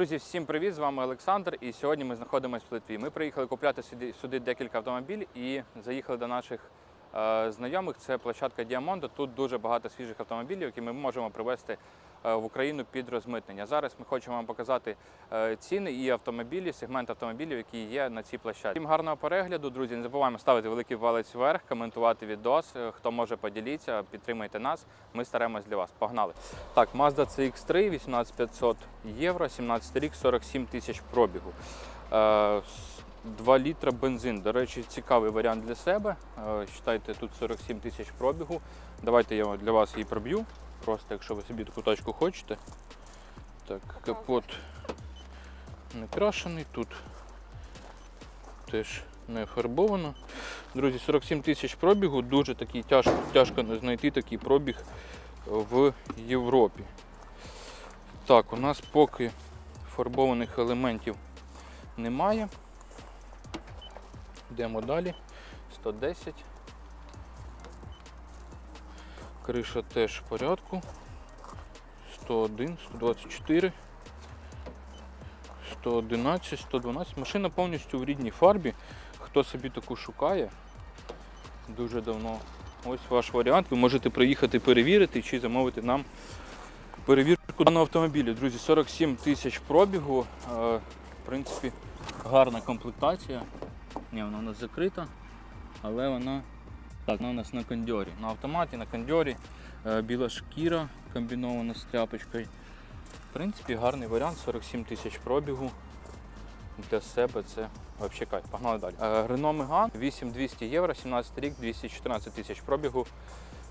Друзі, всім привіт! З вами Олександр. І сьогодні ми знаходимося в Литві. Ми приїхали купляти сюди, сюди декілька автомобілів і заїхали до наших е, знайомих. Це площадка Діамонда. Тут дуже багато свіжих автомобілів, які ми можемо привезти в Україну під розмитнення. Зараз ми хочемо вам показати е, ціни і автомобілі, сегмент автомобілів, які є на цій площадці. Всім гарного перегляду, друзі. Не забуваємо ставити великий палець вверх, коментувати відос. Е, Хто може поділіться, підтримайте нас. Ми стараємось для вас. Погнали. Так, Mazda CX3, 18500 євро, 17 рік, 47 тисяч пробігу. Е, 2 літра бензин. До речі, цікавий варіант для себе. Е, Считайте, тут 47 тисяч пробігу. Давайте я для вас її проб'ю. Просто якщо ви собі таку тачку хочете. Так, капот не крашений, тут теж не фарбовано. Друзі, 47 тисяч пробігу, дуже такий тяжко, тяжко знайти такий пробіг в Європі. Так, у нас поки фарбованих елементів немає. Йдемо далі. 110. Криша теж в порядку. 101, 124, 111, 112. Машина повністю в рідній фарбі. Хто собі таку шукає, дуже давно. Ось ваш варіант. Ви можете приїхати перевірити чи замовити нам перевірку даного автомобіля. Друзі, 47 тисяч пробігу. Е, В принципі, гарна комплектація. Ні, вона у нас закрита, але вона так, вона у нас на кондьорі. На автоматі, на кондьорі. Е, Біла шкіра комбінована з тряпочкою. В принципі, гарний варіант, 47 тисяч пробігу. Для себе це взагалі кайф. Погнали далі. Е, Renault Megane 8200 євро, 17 рік, 214 тисяч пробігу.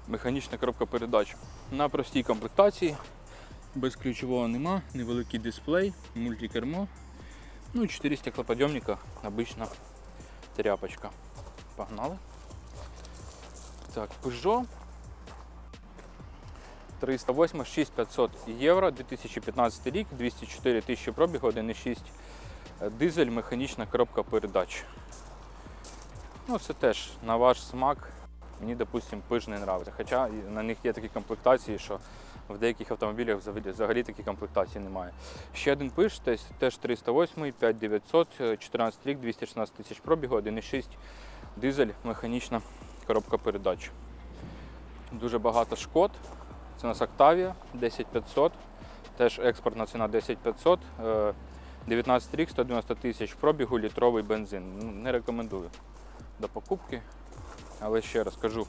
Механічна коробка передач. На простій комплектації. Без ключового нема, невеликий дисплей, мультикермо. Ну і 4 стеклоподйомника, обична тряпочка. Погнали. Так, Peugeot 308 6500 євро, 2015 рік, 204 тисячі пробігу, 1,6 дизель, механічна коробка передач. Ну, це теж на ваш смак. Мені, допустим, пиж не нравиться. Хоча на них є такі комплектації, що в деяких автомобілях взагалі, взагалі такі комплектації немає. Ще один пиш, теж, теж 308, 5900, 14 рік, 216 тисяч пробігу, 1,6 дизель, механічна коробка передач. Дуже багато шкод. Це у нас Octavia 10500, теж експортна ціна 10500, е, 19 рік, 190 тисяч пробігу, літровий бензин. Ну, Не рекомендую до покупки. Але ще раз кажу,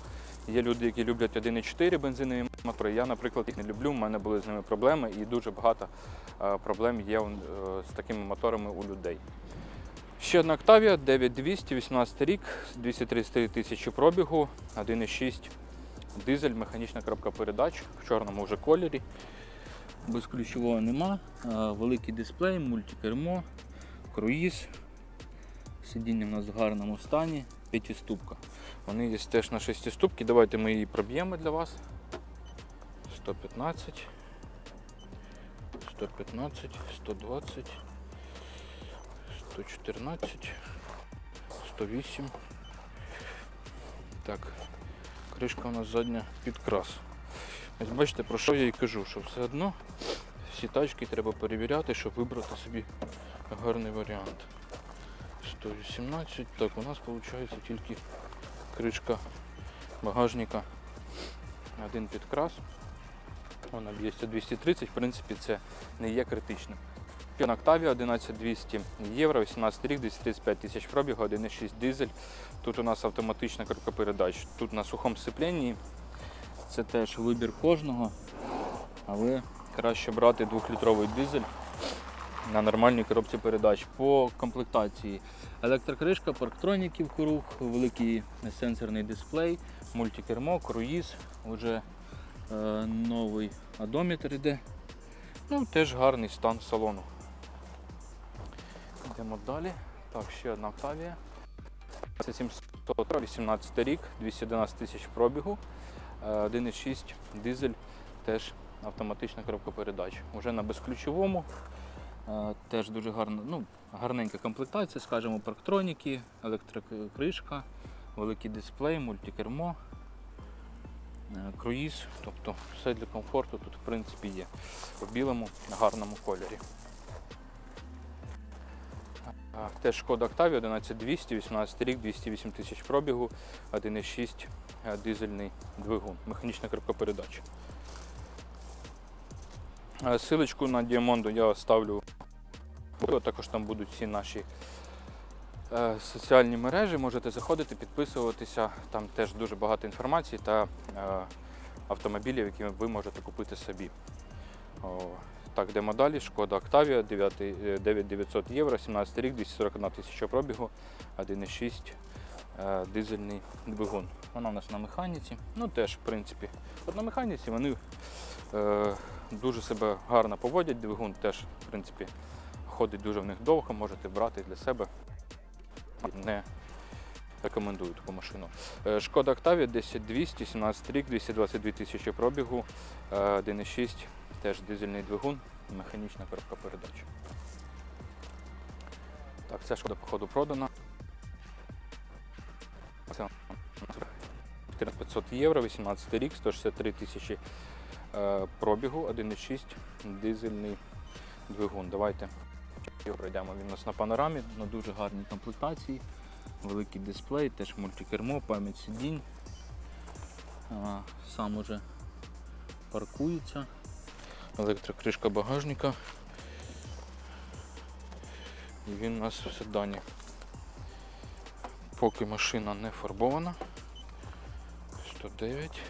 є люди, які люблять 1,4 бензинові мотори. Я, наприклад, їх не люблю, у мене були з ними проблеми і дуже багато е, проблем є е, з такими моторами у людей. Ще одна Octavia 9200, 18 рік, 233 тисячі пробігу, 1,6 дизель, механічна коробка передач в чорному вже кольорі. Без ключового нема. Великий дисплей, мультикермо, круїз. Сидіння в нас в гарному стані, п'ятиступка. Вони є теж на шестиступки. Давайте ми її проб'ємо для вас. 115, 115, 120, 114, 108. Так, кришка у нас задня підкрас. Ось бачите, про що я і кажу, що все одно всі тачки треба перевіряти, щоб вибрати собі гарний варіант. 118. Так, у нас виходить тільки кришка багажника. Один підкрас. Вона б'ється 230, в принципі, це не є критичним. Піон Octavia 11200 євро, 18 рік, 235 тисяч пробігу, 1,6 дизель. Тут у нас автоматична коробка передач. Тут на сухому сцепленні. Це теж вибір кожного, але краще брати 2-літровий дизель на нормальній коробці передач. По комплектації електрокришка, парктроніків круг, великий сенсорний дисплей, мультикермо, круїз, вже е, новий одометр іде. Ну, теж гарний стан салону. Йдемо далі. Так, ще одна Octavia. Це 700, 18 рік, 211 тисяч пробігу, е, 1,6 дизель, теж автоматична коробка передач. Уже на безключовому. Е, Теж дуже гарна, ну, гарненька комплектація, скажімо, парктроніки, електрокришка, великий дисплей, мультикермо, е, круїз, тобто все для комфорту тут в принципі є в білому гарному кольорі. Теж шкода Octavia 11200, 18 рік, 208 тисяч пробігу, 1,6 е, дизельний двигун, механічна коробка передач. Е, Силочку на Діамонду я ставлю. Також там будуть всі наші е, соціальні мережі. Можете заходити, підписуватися. Там теж дуже багато інформації та автомобілів, які ви можете купити собі. Так, йдемо далі. Шкода Octavia 9, е, 9900 євро, 17 рік, 241 тисяча пробігу, 1,6 е, дизельний двигун. Вона у нас на механіці. Ну теж, в принципі, от на механіці вони е, дуже себе гарно поводять. Двигун теж, в принципі, ходить дуже в них довго, можете брати для себе. Не рекомендую таку машину. Е, Шкода Octavia 10200, 17 рік, 222 тисячі пробігу, е, 1,6, теж дизельний двигун, механічна коробка передач. Так, ця шкода походу продана. Це 500 євро, 18 рік, 163 тисячі е, пробігу, 1,6 дизельний двигун. Давайте його пройдемо. Він у нас на панорамі, на дуже гарній комплектації. Великий дисплей, теж мультикермо, пам'ять сидінь. Сам уже паркується. Електрокришка багажника. І він у нас в седані. Поки машина не фарбована. 109.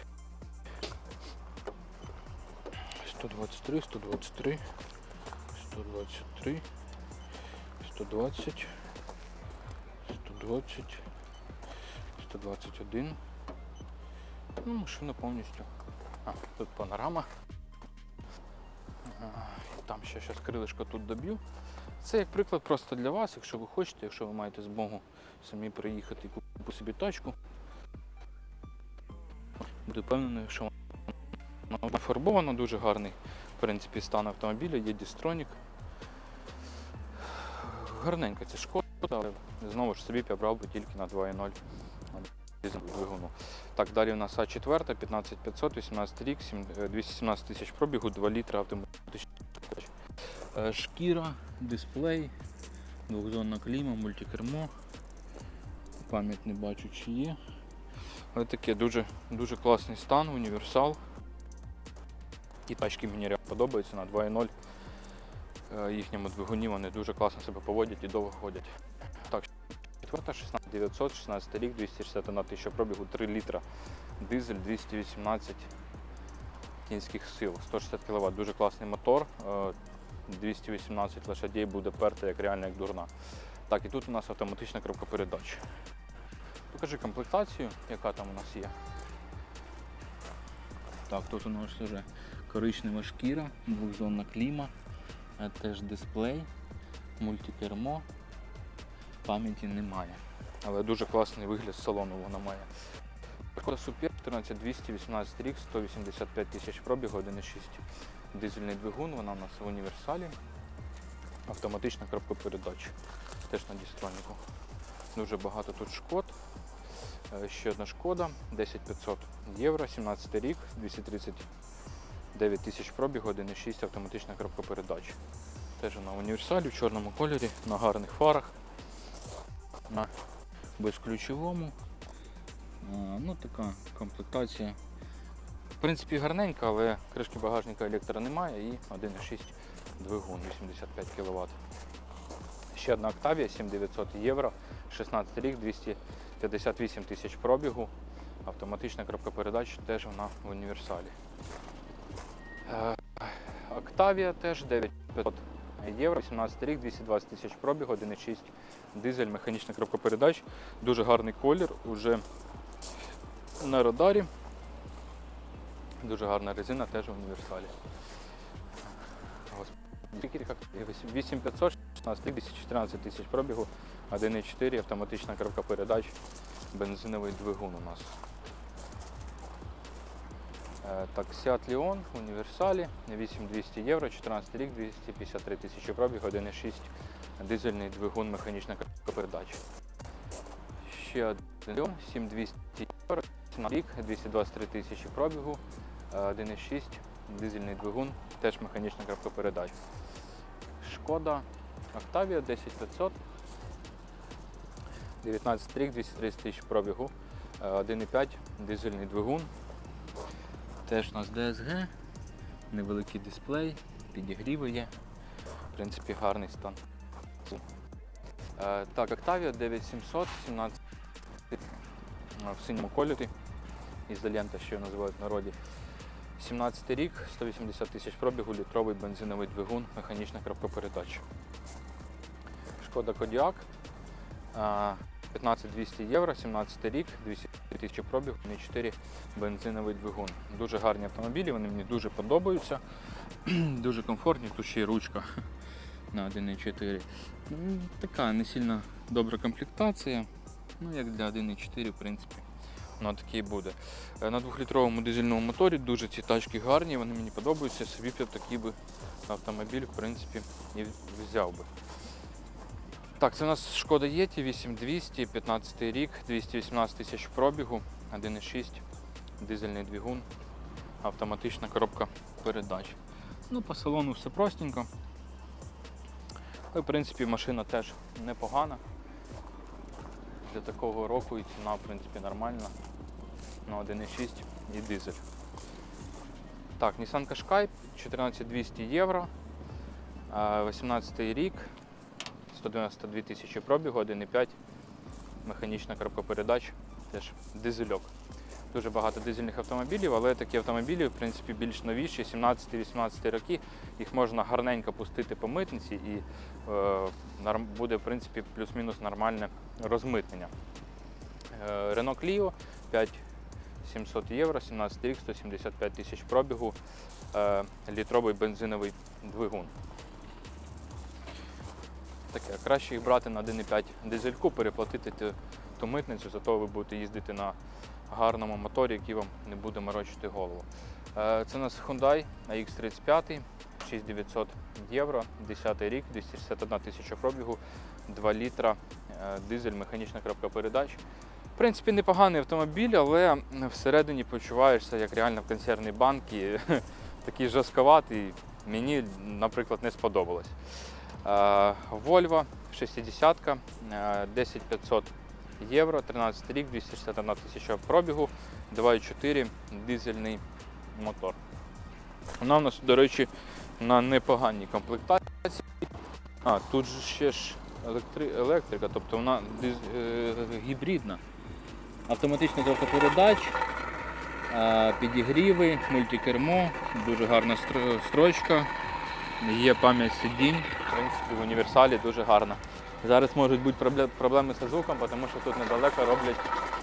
123, 123, 123, 120, 120, 121. Ну, машина повністю. А, тут панорама. Там ще зараз крилишко тут доб'ю. Це як приклад просто для вас, якщо ви хочете, якщо ви маєте змогу самі приїхати і купити собі тачку. Буду впевнений, що вона фарбована, дуже гарний в принципі, стан автомобіля, є дістронік. Гарненька ця шкода, але знову ж собі б я брав би тільки на 2.0 дизельну двигуну. Так, далі у нас А4, 15500, 18 рік, е, 217 тисяч пробігу, 2 літра автоматичний. Е, Шкіра, дисплей, двохзонна кліма, мультикермо. Пам'ять не бачу чи є. Але таке дуже, дуже класний стан, універсал. І тачки мені реально подобаються на 2.0. Е, Їхньому двигуні вони дуже класно себе поводять і довго ходять. Так, четверта, 16900, 16 рік, 261 тисяча пробігу, 3 літра. Дизель 218 кінських сил, 160 кВт, дуже класний мотор. Е, 218 лошадей буде перти, як реально як дурна. Так, і тут у нас автоматична коробка передач. Покажи комплектацію, яка там у нас є. Так, тут у нас вже коричнева шкіра, двохзонна кліма, е, теж дисплей, мультикермо. Пам'яті немає. Але дуже класний вигляд салону вона має. Шкода Супер 14200, 18 рік, 185 тисяч пробігу, 1,6 дизельний двигун, вона у нас в універсалі. Автоматична коробка передач. Теж на дістроніку. Дуже багато тут шкод. Е, Ще одна шкода, 10500 євро, 17 рік, 239 тисяч пробігу, 1,6 автоматична коробка передач. Теж на універсалі в чорному кольорі, на гарних фарах, на безключовому. Е, Ну, така комплектація. В принципі, гарненька, але кришки багажника електро немає і 1,6 двигун 85 кВт. Ще одна Octavia 7900 євро, 16 рік, 258 тисяч пробігу. Автоматична коробка передач теж вона в універсалі. Е, Octavia теж 9500 євро, 17 рік, 220 тисяч пробігу, 1,6 дизель, механічна коробка передач. Дуже гарний колір, уже на радарі. Дуже гарна резина, теж в універсалі. Господи, як? 8500, 16 рік, 214 тисяч пробігу, 1,4 автоматична коробка передач, бензиновий двигун у нас. Е, Так, Seat Leon універсалі, 8200 євро, 14 рік, 253 тисячі пробігу, 1,6 дизельний двигун, механічна передач. Ще один Leon, 7200 євро, 17 рік, 223 тисячі пробігу, е, 1,6 дизельний двигун, теж механічна коробка передач. Шкода Octavia 10500, 19 рік, 230 тисяч пробігу, е, 1,5 дизельний двигун. Теж у нас DSG, невеликий дисплей, підігріви є. В принципі, гарний стан. Е, Так, Octavia 9700, 17 е, в синьому кольорі. Ізолента, що називають в народі. 17 рік, 180 тисяч пробігу, літровий бензиновий двигун, механічна коробка передач. Шкода Кодіак. 15200 євро, 17 рік, 200 тисяч пробігу, 4 бензиновий двигун. Дуже гарні автомобілі, вони мені дуже подобаються. дуже комфортні, тут ще й ручка на 1.4. Така не сильно добра комплектація. Ну, як для 1.4, в принципі, таке і буде. Е, На 2-літровому дизельному моторі дуже ці тачки гарні, вони мені подобаються. Собі б такий би автомобіль, в принципі, і взяв би. Так, це у нас шкода Єті 8200, 15 рік, 218 тисяч пробігу, 1,6, дизельний двигун, автоматична коробка передач. Ну, по салону все простенько. В принципі, машина теж непогана. Для такого року і ціна, в принципі, нормальна. На 1,6 і дизель. Так, Nissan Qashqai 14200 євро. Е, 18 рік, 192 тисячі пробігу, 1,5, механічна коробка теж дизельок. Дуже багато дизельних автомобілів, але такі автомобілі, в принципі, більш новіші, 17-18 роки. Їх можна гарненько пустити по митниці і е, буде, в принципі, плюс-мінус нормальне розмитнення. Е, Renault Clio 5700 євро, 17 рік, 175 тисяч пробігу, е, літровий бензиновий двигун. Таке, краще їх брати на 1,5 дизельку, переплатити ту, митницю, зато ви будете їздити на гарному моторі, який вам не буде морочити голову. Е, Це у нас Hyundai AX35, 6900 євро, 10 рік, 261 тисяча пробігу, 2 літра, е, дизель, механічна коробка передач. В принципі, непоганий автомобіль, але всередині почуваєшся як реально в консервній банці, такий жорстковатий. Мені, наприклад, не сподобалось. Е, Volvo 60, е, 10500 євро, 13 рік, 261 тисяча пробігу, 2,4 дизельний мотор. Вона у нас, до речі, на непоганій комплектації. А, тут же ще ж електри... електрика, тобто вона диз... е... гібридна. Автоматична коробка передач, е, підігріви, мультикермо, дуже гарна строчка, є пам'ять сидінь, в принципі, в універсалі дуже гарна. Зараз можуть бути проблеми зі звуком, тому що тут недалеко роблять,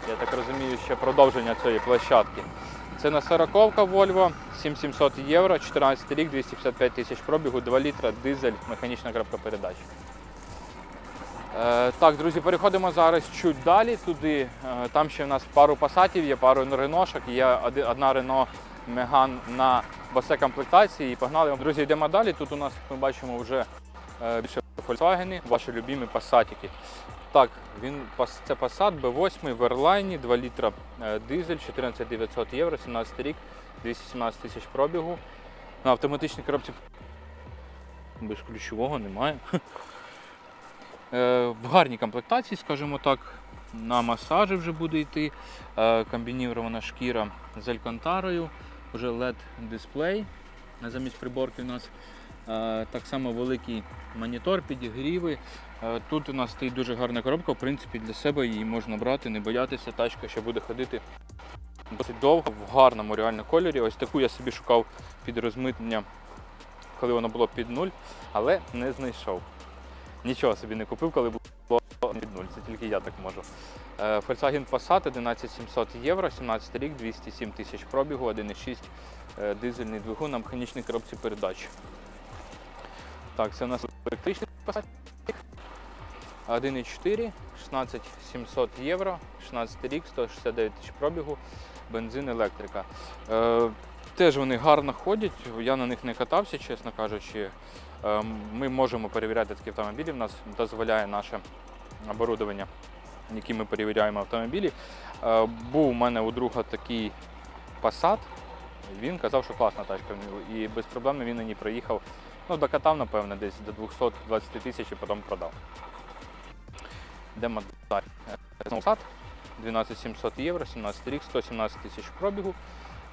я так розумію, ще продовження цієї площадки. Це на 40 Volvo, 7700 євро, 14 рік, 255 тисяч пробігу, 2 літра, дизель, механічна коробка передач. Е, так, друзі, переходимо зараз чуть далі туди. Е, там ще в нас пару пасатів, є пару реношок, є одна Рено Меган на босе комплектації. І погнали. Друзі, йдемо далі. Тут у нас ми бачимо вже е, більше Volkswagen, ваші любимі пасатики. Так, він це Passat B8 в Airline, 2 літра дизель, 14900 євро, 17 рік, 217 тисяч пробігу. На автоматичній коробці без ключового немає. Е, В гарній комплектації, скажімо так, на масажі вже буде йти. Е, Комбінірована шкіра з алькантарою, вже LED дисплей замість приборки у нас. Е, Так само великий монітор, підігріви. Тут у нас стоїть дуже гарна коробка, в принципі, для себе її можна брати, не боятися, тачка ще буде ходити досить довго, в гарному реально кольорі. Ось таку я собі шукав під розмитнення, коли воно було під нуль, але не знайшов. Нічого собі не купив, коли було під нуль. Це тільки я так можу. Е, Volkswagen Passat 11700 євро, 17 рік, 207 тисяч пробігу, 1,6 е, дизельний двигун на механічній коробці передач. Так, це у нас електричний Passat. 1,4, 16700 євро, 16 рік, 169 тисяч пробігу, бензин, електрика. Е, теж вони гарно ходять, я на них не катався, чесно кажучи. Е, ми можемо перевіряти такі автомобілі, в нас дозволяє наше оборудовання, яким ми перевіряємо автомобілі. Е, був у мене у друга такий Passat, він казав, що класна тачка, і без проблем він на ній проїхав. Ну, докатав, напевно, десь до 220 тисяч і потім продав. Йдемо далі. Е, Passat 12700 євро, 17 рік, 117 тисяч пробігу,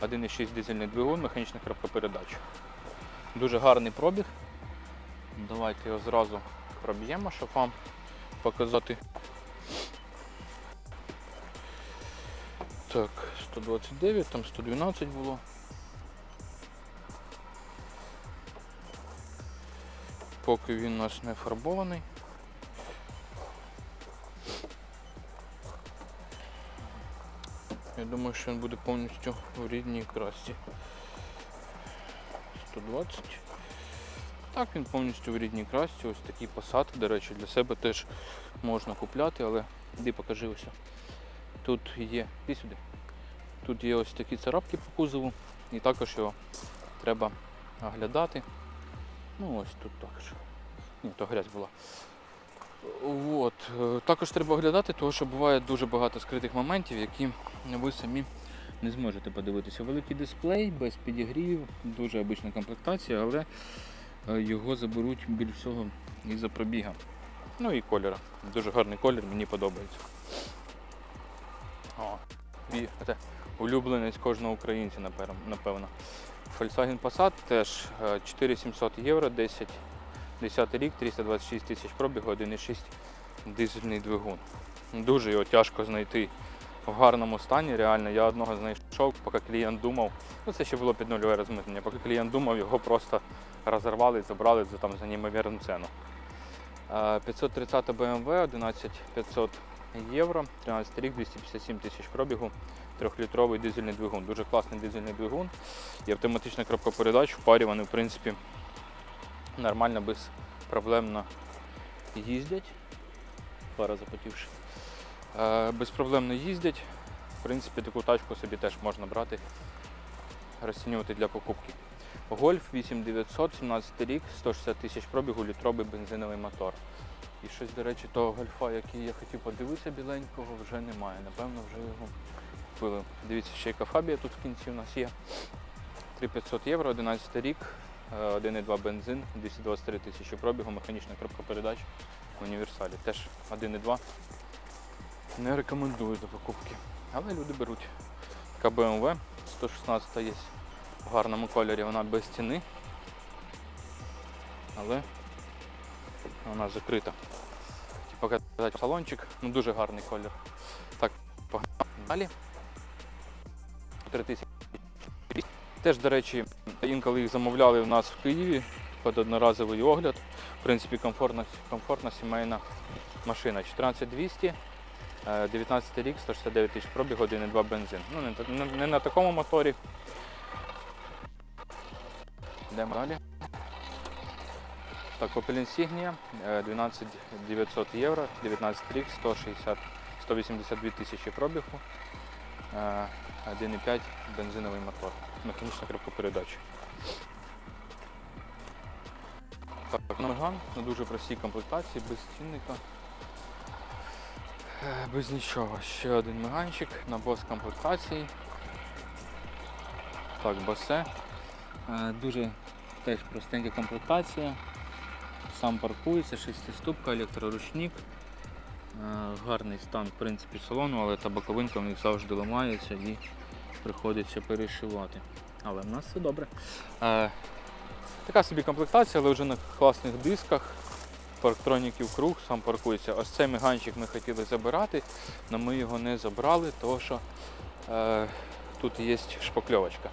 1,6 дизельний двигун, механічна коробка. Дуже гарний пробіг. Давайте його зразу проб'ємо, щоб вам показати. Так, 129, там 112 було. Поки він у нас не фарбований. Думаю, що він буде повністю в рідній красці. 120. Так, він повністю в рідній красці. Ось такий посад, до речі, для себе теж можна купляти, але іди покажи ось. Тут є. Іди сюди. Тут є ось такі царапки по кузову, і також його треба оглядати. Ну ось тут також. Ні, то грязь була. От. е, Також треба оглядати, тому що буває дуже багато скритих моментів, які ви самі не зможете подивитися. Великий дисплей без підігрівів, дуже обична комплектація, але е, його заберуть біль всього із-за пробіга. Ну і кольора. Дуже гарний колір, мені подобається. О, і це улюбленець кожного українця, напевно-. Volkswagen Passat теж е, 4700 євро, 10, 10 рік, 326 тисяч пробігу, 1,6 дизельний двигун. Дуже його тяжко знайти в гарному стані. Реально, я одного знайшов, поки клієнт думав. Ну це ще було під нульове розмитнення. Поки клієнт думав, його просто розірвали забрали за, там, за неймовірну ціну. Е, 530 BMW, 11500 євро, 13 рік, 257 тисяч пробігу, трьохлітровий дизельний двигун. Дуже класний дизельний двигун. І автоматична коробка передач в парі вони в принципі нормально, безпроблемно їздять. Пара запотівши. Е, безпроблемно їздять. В принципі, таку тачку собі теж можна брати, розцінювати для покупки. Гольф 8900, 17 рік, 160 тисяч пробігу, літровий бензиновий мотор. І щось, до речі, того гольфа, який я хотів подивитися біленького, вже немає. Напевно, вже його купили. Дивіться, ще й кафабія тут в кінці у нас є. 3500 євро, 11 рік, 1,2 бензин, 223 тисячі пробігу, механічна коробка передач в універсалі. Теж 1,2. Не рекомендую до покупки. Але люди беруть. Така BMW 116 є в гарному кольорі, вона без ціни. Але вона закрита. Хотів показати салончик, ну дуже гарний колір. Так, погнали далі. 3000. Теж, до речі, інколи їх замовляли у нас в Києві під одноразовий огляд. В принципі, комфортна, комфортна сімейна машина. 14200, е, 19 рік, 169 тисяч пробіг, 1,2 бензин. Ну, не, не, на такому моторі. Йдемо далі. Так, Opel Insignia, е, 12 900 євро, 19 рік, 160, 182 тисячі пробігу, е, 1,5 бензиновий мотор, механічна коробка передач. Так, Меган на дуже простій комплектації, без цінника. Е, Без нічого. Ще один меганчик на бос комплектації. Так, босе. Е, Дуже теж простенька комплектація. Сам паркується, шестиступка, електроручник. Е, Гарний стан в принципі салону, але та боковинка в них завжди ламається і приходиться перешивати. Але в нас все добре. Е, Така собі комплектація, але вже на класних дисках. Парктроніків круг, сам паркується. Ось цей меганчик ми хотіли забирати, але ми його не забрали, тому що е, тут є шпакльовочка.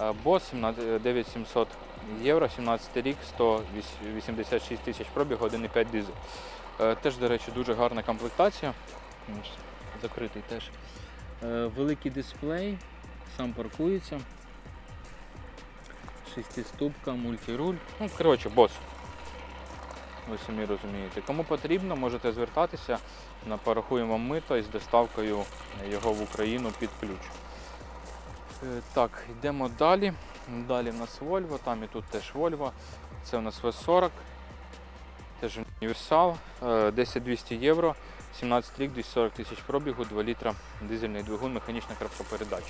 Е, Бос 9700 євро, 17 рік, 186 тисяч пробігу, 1,5 дизель. Е, Теж, до речі, дуже гарна комплектація. Закритий теж. Е, Великий дисплей, сам паркується. Шестиступка, мультируль. Ну, коротше, бос. Ви самі розумієте. Кому потрібно, можете звертатися, на- порахуємо мито із доставкою його в Україну під ключ. Е, Так, йдемо далі. Далі в нас Volvo, там і тут теж Volvo. Це у нас V40, теж універсал, е, 10-200 євро, 17 рік, 240 тисяч пробігу, 2 літра дизельний двигун, механічна коробка передач.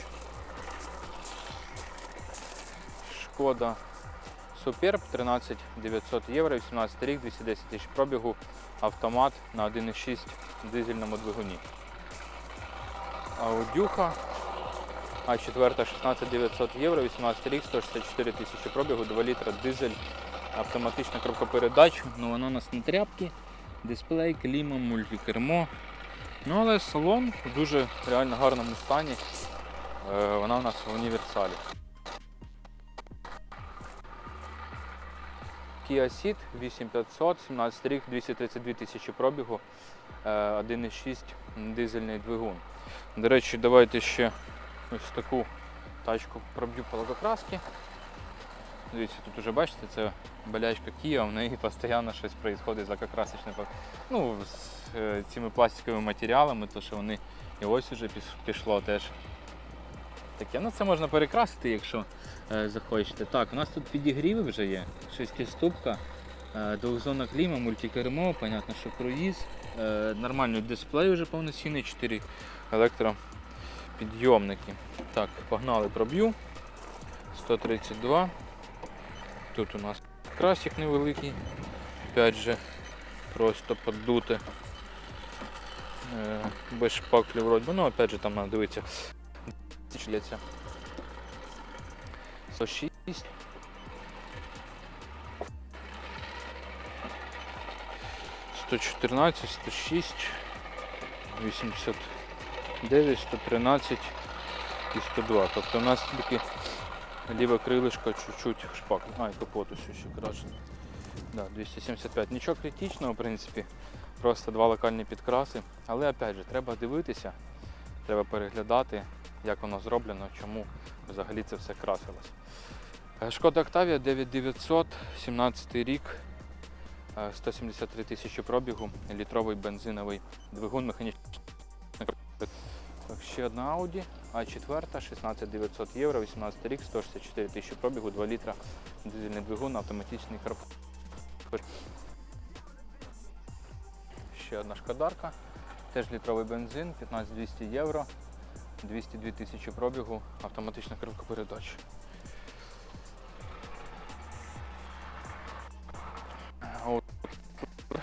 Шкода Superb 13 900 євро, 18 рік, 210 тисяч пробігу, автомат на 1,6 дизельному двигуні. Аудюха А4 16 900 євро, 18 рік, 164 тисячі пробігу, 2 літра дизель, автоматична коробка. Ну вона у нас не тряпки, дисплей, кліма, мультикермо. Ну але салон в дуже реально гарному стані. Е, Вона у нас в універсалі. Kia Ceed 8500, 17 рік, 232 тисячі пробігу, е, 1,6 дизельний двигун. До речі, давайте ще ось таку тачку проб'ю по лакокрасці. Дивіться, тут уже бачите, це болячка Kia, в неї постійно щось відбувається пак- Ну, з е, цими пластиковими матеріалами, то що вони і ось уже пішло теж. Таке, ну це можна перекрасити, якщо е, захочете. Так, у нас тут підігріви вже є. Шестиступка, е, двохзонна кліма, мультикермо, понятно, що круїз, е, нормальний дисплей вже повноцінний, 4 електропідйомники. Так, погнали проб'ю. 132. Тут у нас красик невеликий. Опять же, просто поддути. Е, без шпаклі вроді. Ну, опять же, там треба дивитися. Дається. 106. 114, 106, 89, 113 і 102. Тобто у нас тільки ліве крилишко чуть-чуть шпак. А, і капот ще краще. Да, 275. Нічого критичного, в принципі. Просто два локальні підкраси. Але опять же, треба дивитися, треба переглядати, як воно зроблено, чому взагалі це все красилось. Е, Шкода Octavia 9900, 17 рік, е, 173 тисячі пробігу, літровий бензиновий двигун механічний. Так, ще одна Audi А4, 16900 євро, 18 рік, 164 тисячі пробігу, 2 літра дизельний двигун, автоматичний коробка. Ще одна шкодарка, теж літровий бензин, 15200 євро, 202 тисячі пробігу, автоматична коробка передач.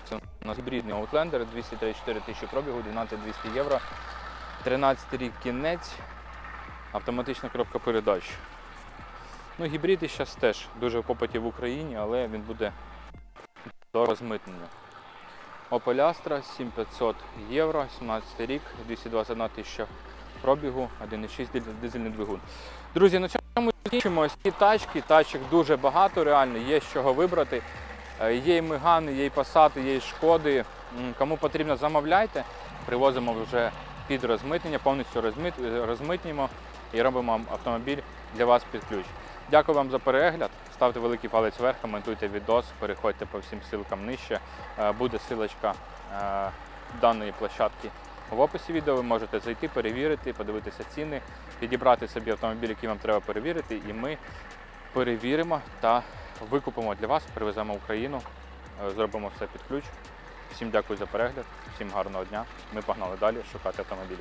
Це у нас гібридний Outlander, 234 тисячі пробігу, 12200 євро, 13 рік кінець, автоматична коробка передач. Ну, гібриди зараз теж дуже в попиті в Україні, але він буде до розмитнення. Opel Astra 7500 євро, 17 рік, 221 тисяча пробігу, 1,6 дизельний двигун. Друзі, на цьому закінчимо. Ось ці тачки, тачок дуже багато, реально, є з чого вибрати. Е, Є і Мегани, є і Пасати, є і Шкоди. Кому потрібно, замовляйте. Привозимо вже під розмитнення, повністю розмит, е, розмитнюємо і робимо автомобіль для вас під ключ. Дякую вам за перегляд. Ставте великий палець вверх, коментуйте відос, переходьте по всім ссылкам нижче. Е, Буде ссылочка е, даної площадки в описі відео. Ви можете зайти, перевірити, подивитися ціни, підібрати собі автомобіль, який вам треба перевірити, і ми перевіримо та викупимо для вас, привеземо в Україну, зробимо все під ключ. Всім дякую за перегляд, всім гарного дня. Ми погнали далі шукати автомобілі.